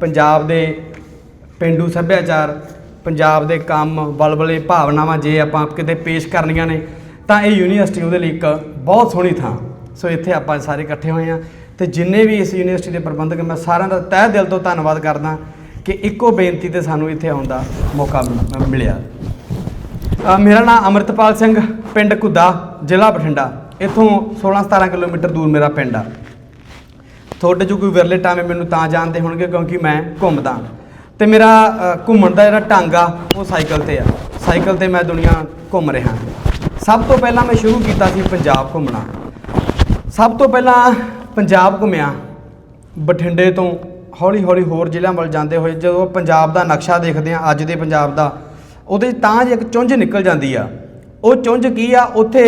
ਪੰਜਾਬ ਦੇ ਪਿੰਡੂ ਸੱਭਿਆਚਾਰ, ਪੰਜਾਬ ਦੇ ਕੰਮ ਬਲਬਲੇ ਭਾਵਨਾਵਾਂ ਜੇ ਆਪਾਂ ਕਿਤੇ ਪੇਸ਼ ਕਰਨੀਆਂ ਨੇ, ਤਾਂ ਇਹ ਯੂਨੀਵਰਸਿਟੀ ਉਹਦੇ ਲਈ ਇੱਕ ਬਹੁਤ ਸੋਹਣੀ ਥਾਂ। ਸੋ ਇੱਥੇ ਆਪਾਂ ਸਾਰੇ ਇਕੱਠੇ ਹੋਏ ਹਾਂ ਤੇ ਜਿੰਨੇ ਵੀ ਇਸ ਯੂਨੀਵਰਸਿਟੀ ਦੇ ਪ੍ਰਬੰਧਕ, ਮੈਂ ਸਾਰਿਆਂ ਦਾ ਤਹਿ ਦਿਲ ਤੋਂ ਧੰਨਵਾਦ ਕਰਦਾ ਕਿ ਇੱਕੋ ਬੇਨਤੀ ਤੇ ਸਾਨੂੰ ਇੱਥੇ ਆਉਣ ਦਾ ਮੌਕਾ ਮਿ- ਮਿਲਿਆ। ਮੇਰਾ ਨਾਮ ਅਮਰਤਪਾਲ ਸਿੰਘ, ਪਿੰਡ ਕੁੱਦਾ ਜ਼ਿਲ੍ਹਾ ਬਠਿੰਡਾ। ਇੱਥੋਂ 16-17 ਕਿਲੋਮੀਟਰ ਦੂਰ ਮੇਰਾ ਪਿੰਡ ਆ। ਤੁਹਾਡੇ ਜੋ ਕੋਈ ਵਿਰਲੇ ਟਾਵੇਂ ਮੈਨੂੰ ਤਾਂ ਜਾਣਦੇ ਹੋਣਗੇ ਕਿਉਂਕਿ ਮੈਂ ਘੁੰਮਦਾ ਤੇ ਮੇਰਾ ਘੁੰਮਣ ਦਾ ਜਿਹੜਾ ਢੰਗ ਆ, ਉਹ ਸਾਈਕਲ ਤੇ ਆ। ਸਾਈਕਲ ਤੇ ਮੈਂ ਦੁਨੀਆ ਘੁੰਮ ਰਿਹਾ ਸਭ ਤੋਂ ਪਹਿਲਾਂ ਮੈਂ ਸ਼ੁਰੂ ਕੀਤਾ ਸੀ ਪੰਜਾਬ ਘੁੰਮਣਾ। ਸਭ ਤੋਂ ਪਹਿਲਾਂ ਪੰਜਾਬ ਘੁੰਮਿਆ। ਬਠਿੰਡੇ ਤੋਂ ਹੌਲੀ ਹੌਲੀ ਹੋਰ ਜ਼ਿਲ੍ਹਿਆਂ ਵੱਲ ਜਾਂਦੇ ਹੋਏ, ਜਦੋਂ ਪੰਜਾਬ ਦਾ ਨਕਸ਼ਾ ਦੇਖਦੇ ਆ ਅੱਜ ਦੇ ਪੰਜਾਬ ਦਾ, ਉਹਦੇ 'ਚ ਤਾਂ ਜੇ ਇੱਕ ਚੁੰਝ ਨਿਕਲ ਜਾਂਦੀ ਆ। ਉਹ ਚੁੰਝ ਕੀ ਆ? ਉੱਥੇ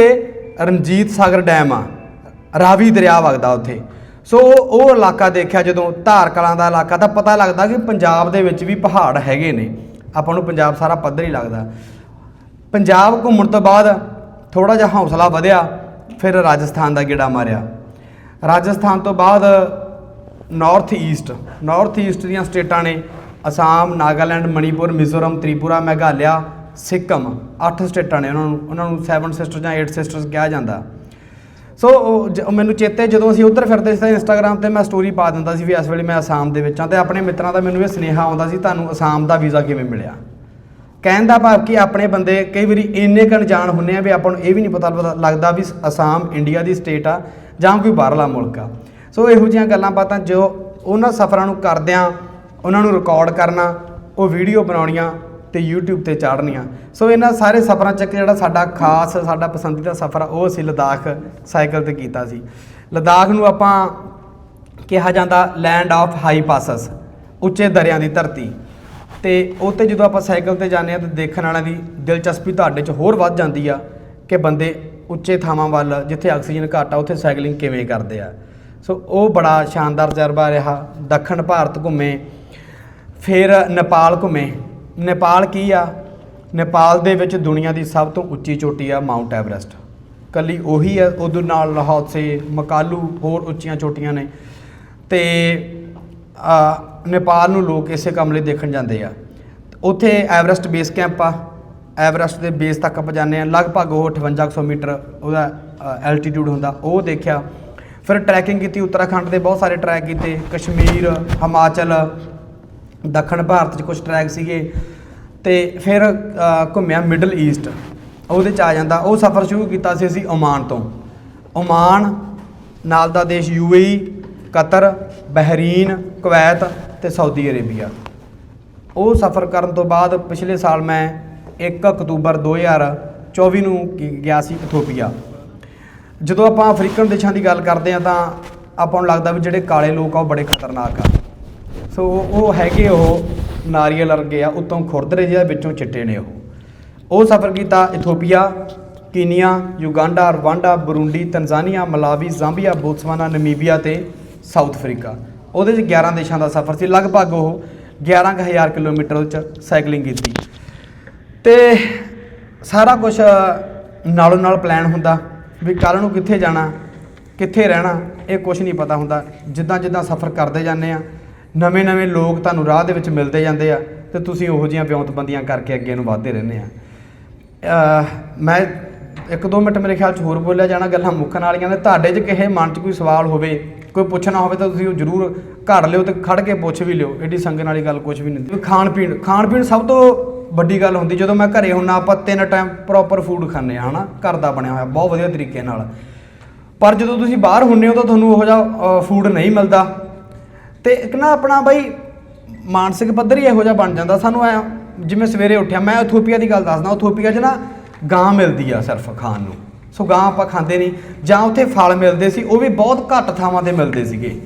ਰਣਜੀਤ ਸਾਗਰ ਡੈਮ ਆ। ਰਾਵੀ ਦਰਿਆ ਵਗਦਾ ਉੱਥੇ। ਸੋ ਉਹ ਇਲਾਕਾ ਦੇਖਿਆ, ਜਦੋਂ ਧਾਰ ਕਲਾਂ ਦਾ ਇਲਾਕਾ, ਤਾਂ ਪਤਾ ਲੱਗਦਾ ਕਿ ਪੰਜਾਬ ਦੇ ਵਿੱਚ ਵੀ ਪਹਾੜ ਹੈਗੇ ਨੇ। ਆਪਾਂ ਨੂੰ ਪੰਜਾਬ ਸਾਰਾ ਪੱਧਰ ਹੀ ਲੱਗਦਾ। ਪੰਜਾਬ ਘੁੰਮਣ ਤੋਂ ਬਾਅਦ ਥੋੜਾ ਜਿਹਾ ਹੌਸਲਾ ਵਧਿਆ, ਫਿਰ ਰਾਜਸਥਾਨ ਦਾ ਗੇੜਾ ਮਾਰਿਆ। ਰਾਜਸਥਾਨ ਤੋਂ ਬਾਅਦ ਨਾਰਥ ਈਸਟ ਨਾਰਥ ਈਸਟ ਦੀਆਂ ਸਟੇਟਾਂ ਨੇ ਅਸਾਮ, ਨਾਗਾਲੈਂਡ, ਮਣੀਪੁਰ, ਮਿਜ਼ੋਰਮ, ਤ੍ਰਿਪੁਰਾ, ਮੇਘਾਲਿਆ, ਸਿੱਕਮ। ਅੱਠ ਸਟੇਟਾਂ ਨੇ ਉਹਨਾਂ ਨੂੰ। ਉਹਨਾਂ ਨੂੰ 7 ਸਿਸਟਰ ਜਾਂ 8 ਸਿਸਟਰਸ ਕਿਹਾ ਜਾਂਦਾ। ਸੋ ਉਹ ਜ- ਮੈਨੂੰ ਚੇਤੇ ਜਦੋਂ ਅਸੀਂ ਉੱਧਰ ਫਿਰਦੇ ਸੀ ਤਾਂ ਇੰਸਟਾਗ੍ਰam ਤੇ ਮੈਂ ਸਟੋਰੀ ਪਾ ਦਿੰਦਾ ਸੀ ਵੀ ਇਸ ਵੇਲੇ ਮੈਂ ਅਸਾਮ ਦੇ ਵਿੱਚ ਹਾਂ ਤੇ ਆਪਣੇ ਮਿੱਤਰਾਂ ਦਾ ਮੈਨੂੰ ਇਹ ਸੁਨੇਹਾ ਆਉਂਦਾ ਸੀ, ਤੁਹਾਨੂੰ ਅਸਾਮ ਦਾ ਵੀਜ਼ਾ ਕਿਵੇਂ ਮਿਲਿਆ? ਕਹਿਣ ਦਾ ਭਾਵ ਕਿ ਆਪਣੇ ਬੰਦੇ ਕਈ ਵਾਰੀ ਇੰਨੇ ਕੁ ਅਣਜਾਣ ਹੁੰਨੇ ਆ ਵੀ ਆਪਾਂ ਨੂੰ ਇਹ ਵੀ ਨਹੀਂ ਪਤਾ ਲੱਗਦਾ ਵੀ ਅਸਾਮ ਇੰਡੀਆ ਦੀ ਸਟੇਟ ਆ ਜਾਂ ਕੋਈ ਬਾਹਰਲਾ ਮੁਲਕ ਆ। ਸੋ ਇਹੋ ਜਿਹੀਆਂ ਗੱਲਾਂ ਬਾਤਾਂ ਜੋ ਉਹਨਾਂ ਸਫ਼ਰਾਂ ਨੂੰ ਕਰਦਿਆਂ, ਉਹਨਾਂ ਨੂੰ ਰਿਕਾਰਡ ਕਰਨਾ, ਉਹ ਵੀਡੀਓ ਬਣਾਉਣੀਆਂ ਤੇ YouTube ਤੇ ਚਾੜਨੀਆਂ ਸੋ ਇਹਨਾਂ ਸਾਰੇ ਸਫ਼ਰਾਂ 'ਚ ਇੱਕ ਜਿਹੜਾ ਸਾਡਾ ਖਾਸ, ਸਾਡਾ ਪਸੰਦੀਦਾ ਸਫ਼ਰ ਉਹ ਅਸੀਂ ਲਦਾਖ ਸਾਈਕਲ ਤੇ ਕੀਤਾ ਸੀ। ਲਦਾਖ ਨੂੰ ਆਪਾਂ ਕਿਹਾ ਜਾਂਦਾ ਲੈਂਡ ਆਫ ਹਾਈ ਪਾਸਸ ਉੱਚੇ ਦਰਿਆਂ ਦੀ ਧਰਤੀ। ਤੇ ਉੱਤੇ ਜਦੋਂ ਆਪਾਂ ਸਾਈਕਲ ਤੇ ਜਾਂਦੇ ਆ ਤੇ ਦੇਖਣ ਵਾਲਿਆਂ ਦੀ ਦਿਲਚਸਪੀ ਤੁਹਾਡੇ 'ਚ ਹੋਰ ਵੱਧ ਜਾਂਦੀ ਆ ਕਿ ਬੰਦੇ ਉੱਚੇ ਥਾਵਾਂ ਵੱਲ, ਜਿੱਥੇ ਆਕਸੀਜਨ ਘੱਟ ਆ, ਉੱਥੇ ਸਾਈਕਲਿੰਗ ਕਿਵੇਂ ਕਰਦੇ ਆ। ਸੋ ਉਹ ਬੜਾ ਸ਼ਾਨਦਾਰ ਤਜਰਬਾ ਰਿਹਾ। ਦੱਖਣ ਭਾਰਤ ਘੁੰਮੇ, ਫਿਰ ਨੇਪਾਲ ਘੁੰਮੇ। ਨੇਪਾਲ ਕੀ ਆ? ਨੇਪਾਲ ਦੇ ਵਿੱਚ ਦੁਨੀਆ ਦੀ ਸਭ ਤੋਂ ਉੱਚੀ ਚੋਟੀ ਆ ਮਾਊਂਟ ਐਵਰੈਸਟ। ਕੱਲੀ ਉਹੀ ਆ ਉਦੋਂ ਨਾਲ ਲਾਹੌਸੇ ਮਕਾਲੂ ਹੋਰ ਉੱਚੀਆਂ ਚੋਟੀਆਂ ਨੇ। ਤੇ ਨੇਪਾਲ ਨੂੰ ਲੋਕ ਇਸੇ ਕੰਮ ਲਈ ਦੇਖਣ ਜਾਂਦੇ ਆ। ਉੱਥੇ ਐਵਰੈਸਟ ਬੇਸ ਕੈਂਪ ਆ। ਐਵਰੈਸਟ ਦੇ ਬੇਸ ਤੱਕ ਆਪਾਂ ਜਾਂਦੇ ਆ। ਲਗਭਗ ਉਹ 5800 ਮੀਟਰ ਉਹਦਾ ਐਲਟੀਟਿਊਡ ਹੁੰਦਾ। ਉਹ ਦੇਖਿਆ। ਫਿਰ ਟਰੈਕਿੰਗ ਕੀਤੀ, ਉੱਤਰਾਖੰਡ ਦੇ ਬਹੁਤ ਸਾਰੇ ਟਰੈਕ ਕੀਤੇ। ਕਸ਼ਮੀਰ, ਹਿਮਾਚਲ ਦੱਖਣ ਭਾਰਤ 'ਚ ਕੁਝ ਟਰੈਕ ਸੀਗੇ ਤੇ ਫਿਰ ਘੁੰਮਿਆ ਮਿਡਲ ਈਸਟ ਉਹਦੇ 'ਚ ਆ ਜਾਂਦਾ। ਉਹ ਸਫ਼ਰ ਸ਼ੁਰੂ ਕੀਤਾ ਸੀ ਅਸੀਂ ਓਮਾਨ ਤੋਂ। ਓਮਾਨ, ਨਾਲ ਦਾ ਦੇਸ਼ ਯੂਏਈ ਕਤਰ, ਬਹਿਰੀਨ, ਕੁਵੈਤ ਤੇ ਸਾਊਦੀ ਅਰੇਬੀਆ। ਉਹ ਸਫ਼ਰ ਕਰਨ ਤੋਂ ਬਾਅਦ ਪਿਛਲੇ ਸਾਲ ਮੈਂ 1 ਅਕਤੂਬਰ 2024 ਨੂੰ ਗਿਆ ਸੀ ਇਥੋਪੀਆ। ਜਦੋਂ ਆਪਾਂ ਅਫਰੀਕਨ ਦੇਸ਼ਾਂ ਦੀ ਗੱਲ ਕਰਦੇ ਆ ਤਾਂ ਆਪਾਂ ਨੂੰ ਲੱਗਦਾ ਵੀ ਜਿਹੜੇ ਕਾਲੇ ਲੋਕ ਆ ਉਹ ਬੜੇ ਖਤਰਨਾਕ ਆ। ਸੋ ਉਹ ਹੈਗੇ ਉਹ ਨਾਰੀਅਲ ਵਰਗੇ ਆ, ਉਤੋਂ ਖੁਰਦਰੇ ਜਿਹੇ ਵਿੱਚੋਂ ਚਿੱਟੇ ਨੇ ਉਹ। ਉਹ ਸਫ਼ਰ ਕੀਤਾ Ethiopia, Kenya, Uganda, Rwanda, Burundi, Tanzania, Malawi, Zambia, Botswana, Namibia ਤੇ ਸਾਊਥ ਅਫਰੀਕਾ। ਉਹਦੇ 'ਚ 11 ਦੇਸ਼ਾਂ ਦਾ ਸਫ਼ਰ ਸੀ। ਲਗਭਗ ਉਹ 11000 ਕਿਲੋਮੀਟਰ 'ਚ ਸਾਈਕਲਿੰਗ ਕੀਤੀ। ਤੇ ਸਾਰਾ ਕੁਝ ਨਾਲੋਂ ਨਾਲ ਪਲਾਨ ਹੁੰਦਾ ਵੀ ਕੱਲ ਨੂੰ ਕਿੱਥੇ ਜਾਣਾ, ਕਿੱਥੇ ਰਹਿਣਾ, ਇਹ ਕੁਝ ਨਹੀਂ ਪਤਾ ਹੁੰਦਾ। ਜਿੱਦਾਂ ਜਿੱਦਾਂ ਸਫ਼ਰ ਕਰਦੇ ਜਾਂਦੇ ਆ ਨਵੇਂ ਨਵੇਂ ਲੋਕ ਤੁਹਾਨੂੰ ਰਾਹ ਦੇ ਵਿੱਚ ਮਿਲਦੇ ਜਾਂਦੇ ਆ ਤੇ ਤੁਸੀਂ ਉਹੋ ਜਿਹੀਆਂ ਵਿਉਂਤਬੰਦੀਆਂ ਕਰਕੇ ਅੱਗੇ ਨੂੰ ਵਧਦੇ ਰਹਿੰਦੇ ਆ। ਮੈਂ ਇੱਕ ਦੋ ਮਿੰਟ ਮੇਰੇ ਖਿਆਲ 'ਚ ਹੋਰ ਬੋਲਿਆ ਜਾਣਾ ਗੱਲਾਂ ਮੁੱਕਣ ਵਾਲੀਆਂ ਨੇ। ਤੁਹਾਡੇ 'ਚ ਕਿਸੇ ਮਨ 'ਚ ਕੋਈ ਸਵਾਲ ਹੋਵੇ, ਕੋਈ ਪੁੱਛਣਾ ਹੋਵੇ ਤਾਂ ਤੁਸੀਂ ਉਹ ਜ਼ਰੂਰ ਘੜ ਲਿਓ ਤੇ ਖੜ ਕੇ ਪੁੱਛ ਵੀ ਲਿਓ। ਐਡੀ ਸੰਗਣ ਵਾਲੀ ਗੱਲ ਕੁਝ ਵੀ ਨਹੀਂ ਖਾਣ ਪੀਣ ਖਾਣ ਪੀਣ ਸਭ ਤੋਂ ਵੱਡੀ ਗੱਲ ਹੁੰਦੀ, ਜਦੋਂ ਮੈਂ ਘਰੇ ਹੁੰਨਾ, ਆਪਾਂ ਤਿੰਨ ਟਾਈਮ ਪ੍ਰੋਪਰ ਫੂਡ ਖਾਂਦੇ ਆ, ਹਨਾ? ਘਰ ਦਾ ਬਣਿਆ ਹੋਇਆ, ਬਹੁਤ ਵਧੀਆ ਤਰੀਕੇ ਨਾਲ। ਪਰ ਜਦੋਂ ਤੁਸੀਂ ਬਾਹਰ ਹੁੰਨੇ ਹੋ ਤਾਂ ਤੁਹਾਨੂੰ ਉਹੋ ਜਿਹਾ ਫੂਡ ਨਹੀਂ ਮਿਲਦਾ। ਤੇ ਇੱਕ ਨਾ ਆਪਣਾ ਬਾਈ ਮਾਨਸਿਕ ਪੱਧਰ ਹੀ ਇਹੋ ਜਿਹਾ ਬਣ ਜਾਂਦਾ। ਸਾਨੂੰ ਐ ਜਿਵੇਂ ਸਵੇਰੇ ਉੱਠਿਆ, ਮੈਂ ਉਥੋਪੀਆ ਦੀ ਗੱਲ ਦੱਸਦਾ ਇਥੋਪੀਆ 'ਚ ਨਾ ਗਾਂ ਮਿਲਦੀ ਆ ਸਿਰਫ ਖਾਣ ਨੂੰ। ਸੋ ਗਾਂ ਆਪਾਂ ਖਾਂਦੇ ਨਹੀਂ, ਜਾਂ ਉੱਥੇ ਫਲ ਮਿਲਦੇ ਸੀ, ਉਹ ਵੀ ਬਹੁਤ ਘੱਟ ਥਾਵਾਂ ਤੇ ਮਿਲਦੇ ਸੀਗੇ।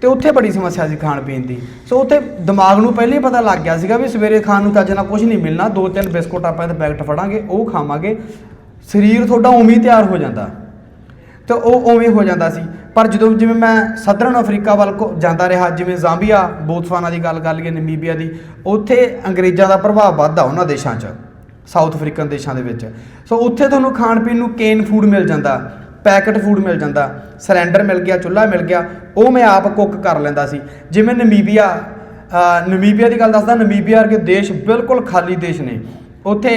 ਤੇ ਉੱਥੇ ਬੜੀ ਸਮੱਸਿਆ ਸੀ ਖਾਣ ਪੀਣ ਦੀ। ਸੋ ਉੱਥੇ ਦਿਮਾਗ ਨੂੰ ਪਹਿਲਾਂ ਹੀ ਪਤਾ ਲੱਗ ਗਿਆ ਸੀਗਾ ਵੀ ਸਵੇਰੇ ਖਾਣ ਨੂੰ ਚੱਜ ਨਾਲ ਕੁਝ ਨਹੀਂ ਮਿਲਣਾ, ਦੋ ਤਿੰਨ ਬਿਸਕੁਟ ਆਪਾਂ ਇਹਦੇ ਪੈਕਟ ਫੜਾਂਗੇ, ਉਹ ਖਾਵਾਂਗੇ। ਸਰੀਰ ਤੁਹਾਡਾ ਉਵੇਂ ਹੀ ਤਿਆਰ ਹੋ ਜਾਂਦਾ। ਤੇ ਉਹ ਉਵੇਂ ਹੋ ਜਾਂਦਾ ਸੀ। ਪਰ ਜਦੋਂ ਜਿਵੇਂ ਮੈਂ ਸਦਰਨ ਅਫਰੀਕਾ ਵੱਲ ਕੋ ਜਾਂਦਾ ਰਿਹਾ, ਜਿਵੇਂ ਜ਼ਾਂਬੀਆ ਬੋਤਸਵਾਨਾ ਦੀ ਗੱਲ ਕਰ ਲਈਏ ਨਮੀਬੀਆ ਦੀ, ਉੱਥੇ ਅੰਗਰੇਜ਼ਾਂ ਦਾ ਪ੍ਰਭਾਵ ਵੱਧਦਾ ਉਹਨਾਂ ਦੇਸ਼ਾਂ 'ਚ ਸਾਊਥ ਅਫਰੀਕਨ ਦੇਸ਼ਾਂ ਦੇ ਵਿੱਚ। ਸੋ ਉੱਥੇ ਤੁਹਾਨੂੰ ਖਾਣ ਪੀਣ ਨੂੰ ਕੇਨ ਫੂਡ ਮਿਲ ਜਾਂਦਾ ਪੈਕਟ ਫੂਡ ਮਿਲ ਜਾਂਦਾ ਸਿਲੰਡਰ ਮਿਲ ਗਿਆ, ਚੁੱਲ੍ਹਾ ਮਿਲ ਗਿਆ, ਉਹ ਮੈਂ ਆਪ ਕੁੱਕ ਕਰ ਲੈਂਦਾ ਸੀ। ਜਿਵੇਂ ਨਮੀਬੀਆ ਨਮੀਬੀਆ ਦੀ ਗੱਲ ਦੱਸਦਾ ਨਮੀਬੀਆ ਵਰਗੇ ਦੇਸ਼ ਬਿਲਕੁਲ ਖਾਲੀ ਦੇਸ਼ ਨੇ। ਉੱਥੇ